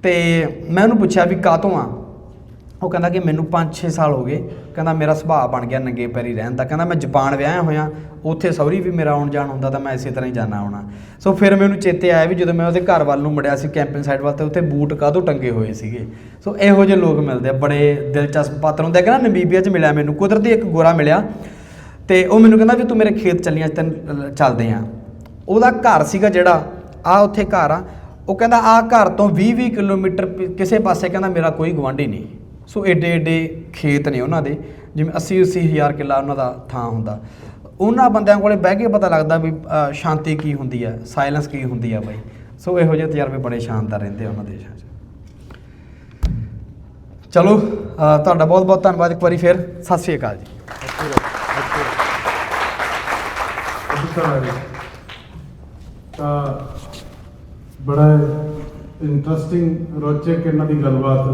ਤੇ ਮੈਂ ਉਹਨੂੰ ਪੁੱਛਿਆ ਵੀ ਕਾਹਤੋਂ ਆ? ਉਹ ਕਹਿੰਦਾ ਕਿ ਮੈਨੂੰ 5-6 ਸਾਲ ਹੋ ਗਏ। ਕਹਿੰਦਾ ਮੇਰਾ ਸੁਭਾਅ ਬਣ ਗਿਆ ਨੰਗੇ ਪੈਰੀ ਰਹਿਣ ਦਾ। ਕਹਿੰਦਾ ਮੈਂ ਜਾਪਾਨ ਵਿਆਹਿਆ ਹੋਇਆ। ਉੱਥੇ ਸੌਰੀ ਵੀ ਮੇਰਾ ਆਉਣ ਜਾਣ ਹੁੰਦਾ ਤਾਂ ਮੈਂ ਇਸੇ ਤਰ੍ਹਾਂ ਹੀ ਜਾਣਾ ਆਉਣਾ ਸੋ ਫਿਰ ਮੈਨੂੰ ਚੇਤੇ ਆਇਆ ਵੀ ਜਦੋਂ ਮੈਂ ਉਹਦੇ ਘਰ ਵੱਲ ਨੂੰ ਮੁੜਿਆ ਸੀ ਕੈਂਪਿੰਗ ਸਾਈਡ ਵੱਲ ਤੇ ਉੱਥੇ ਬੂਟ ਕਾਹਤੋਂ ਟੰਗੇ ਹੋਏ ਸੀਗੇ। ਸੋ ਇਹੋ ਜਿਹੇ ਲੋਕ ਮਿਲਦੇ ਆ, ਬੜੇ ਦਿਲਚਸਪ ਪਾਤਰ ਹੁੰਦੇ ਕਹਿੰਦਾ ਕਿ ਨਮੀਬੀਆ 'ਚ ਮਿਲਿਆ ਮੈਨੂੰ, ਕੁਦਰਤੀ ਇੱਕ ਗੋਰਾ ਮਿਲਿਆ ਤੇ ਉਹ ਮੈਨੂੰ ਕਹਿੰਦਾ ਵੀ ਤੂੰ ਮੇਰੇ ਖੇਤ ਚੱਲੀਆਂ ਤੈਨੂੰ ਚੱਲਦੇ ਆ। ਉਹਦਾ ਘਰ ਸੀਗਾ ਜਿਹੜਾ, ਆ ਉੱਥੇ ਘਰ ਆ। ਉਹ ਕਹਿੰਦਾ ਆ ਘਰ ਤੋਂ 20-20 ਕਿਲੋਮੀਟਰ ਪ- ਕਿਸੇ ਪਾਸੇ ਕਹਿੰਦਾ ਮੇਰਾ ਕੋਈ ਗਵਾਂਢੀ ਨਹੀਂ। ਸੋ ਏਡੇ ਏਡੇ ਖੇਤ ਨੇ ਉਹਨਾਂ ਦੇ ਜਿਵੇਂ 80-80 ਹਜ਼ਾਰ ਕਿੱਲਾ ਉਹਨਾਂ ਦਾ ਥਾਂ ਹੁੰਦਾ। ਉਹਨਾਂ ਬੰਦਿਆਂ ਕੋਲੇ ਬਹਿ ਕੇ ਪਤਾ ਲੱਗਦਾ ਵੀ ਅ, ਸ਼ਾਂਤੀ ਕੀ ਹੁੰਦੀ ਹੈ ਸਾਇਲੈਂਸ ਕੀ ਹੁੰਦੀ ਆ ਬਾਈ। ਸੋ ਇਹੋ ਜਿਹੇ ਤਜਰਬੇ ਬੜੇ ਸ਼ਾਨਦਾਰ ਰਹਿੰਦੇ ਆ ਉਹਨਾਂ ਦੇਸ਼ਾਂ 'ਚ ਚਲੋ ਅ, ਤੁਹਾਡਾ ਬਹੁਤ ਬਹੁਤ ਧੰਨਵਾਦ ਇੱਕ ਵਾਰੀ ਫਿਰ। ਸਤਿ ਸ਼੍ਰੀ ਅਕਾਲ ਜੀ। ਤਾਂ ਬੜਾ ਇੰਟਰਸਟਿੰਗ ਰੋਚਕ ਇਹਨਾਂ ਦੀ ਗੱਲਬਾਤ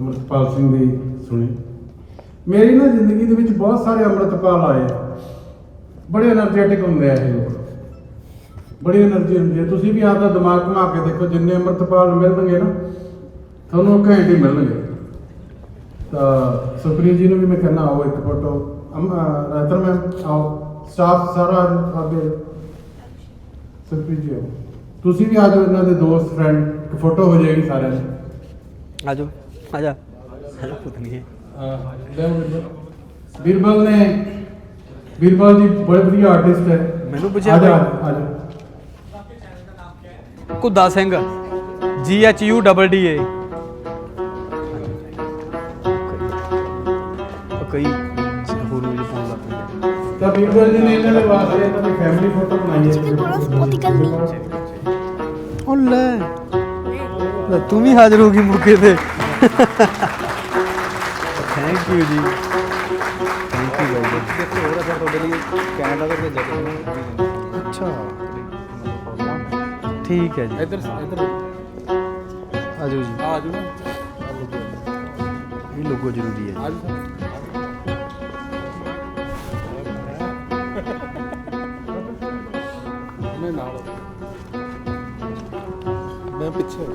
ਅਮਰਤਪਾਲ ਸਿੰਘ ਦੀ ਸੁਣੀ। ਮੇਰੀ ਨਾ ਜ਼ਿੰਦਗੀ ਦੇ ਵਿੱਚ ਬਹੁਤ ਸਾਰੇ ਅਮਰਤਪਾਲ ਆਏ ਬੜੇ એનર્ਜੈਟਿਕ ਹੁੰਦੇ ਆ ਇਹ ਬੜੀ એનર્ਜੀ ਹੁੰਦੀ ਹੈ ਤੁਸੀਂ ਵੀ ਆਪਦਾ ਦਿਮਾਗ ਘੁਮਾ ਕੇ ਦੇਖੋ, ਜਿੰਨੇ ਅਮਰਤਪਾਲ ਮਿਲਣਗੇ ਨਾ, ਤੁਹਾਨੂੰ ਘੰਟੇ ਮਿਲਣਗੇ। ਤਾਂ ਸੁਪਰੀ ਜੀ ਨੂੰ ਵੀ ਮੈਂ ਕਹਿੰਦਾ, ਆਓ ਇੱਕ ਫੋਟੋ ਰਾਤਰ ਮੈਂ ਆਓ। ਸਟਾਫ ਸਾਰਾ ਅੱਗੇ ਸੁਪਰੀ ਜੀ ਆਓ। ਤੁਸੀਂ ਵੀ ਆ ਜਾਓ ਇਹਨਾਂ ਦੇ ਦੋਸਤ ਫਰੈਂਡ ਇੱਕ ਫੋਟੋ ਹੋ ਜਾਏਗੀ ਸਾਰਿਆਂ ਦੀ। ਆ ਆਜਾ ਪੁੱਤਨੀਏ ਬੀਰਬਲ ਨੇ ਬੀਰਬਲ ਜੀ ਬੜੇ ਵਧੀਆ ਆਰਟਿਸਟ ਹੈ ਮੈਨੂੰ ਪੁੱਛਿਆ ਆ ਜਾ ਬਾਈ। ਆ ਜਾ ਕੁੱਦਾ Singh ji H U double D A ਕਈ ਹੋਰ ਵੀ ਫੋਨ ਲੱਗ ਤਾਂ ਬੀਰਬਲ ਜੀ ਨੇ ਇਹਨਾਂ ਦੇ ਵਾਸਤੇ ਤਾਂ ਫੈਮਿਲੀ ਫੋਟੋ ਬਣਾਈ ਹੈ ਜਿਹਦੇ ਕੋਲ ਸਪੋਰਟੀਕਲ ਨਹੀਂ ਉਹ ਲੈ ਲੈ ਤੂੰ ਵੀ ਹਾਜ਼ਰ ਹੋ ਗਈ ਮੌਕੇ ਤੇ ਥੈਂਕ ਯੂ ਜੀ ਥੈਂਕ ਯੂ ਬਾਈ ਕਿਤੇ ਹੋਰ ਅਸਰ ਤੁਹਾਡੇ ਲਈ ਕੈਨੇਡਾ ਤੋਂ ਭੇਜਿਆ ਕਿਸੇ ਅੱਛਾ ਠੀਕ ਹੈ ਜੀ ਇੱਧਰ ਇੱਧਰ ਆਜੋ ਜੀ ਆ ਜੂ ਨਾ ਇਹ ਲੋਗੋ ਜ਼ਰੂਰੀ ਹੈ ਜੀ ਆ ਜੂ ਮੈਂ ਨਾਲ ਮੈਂ ਪਿੱਛੇ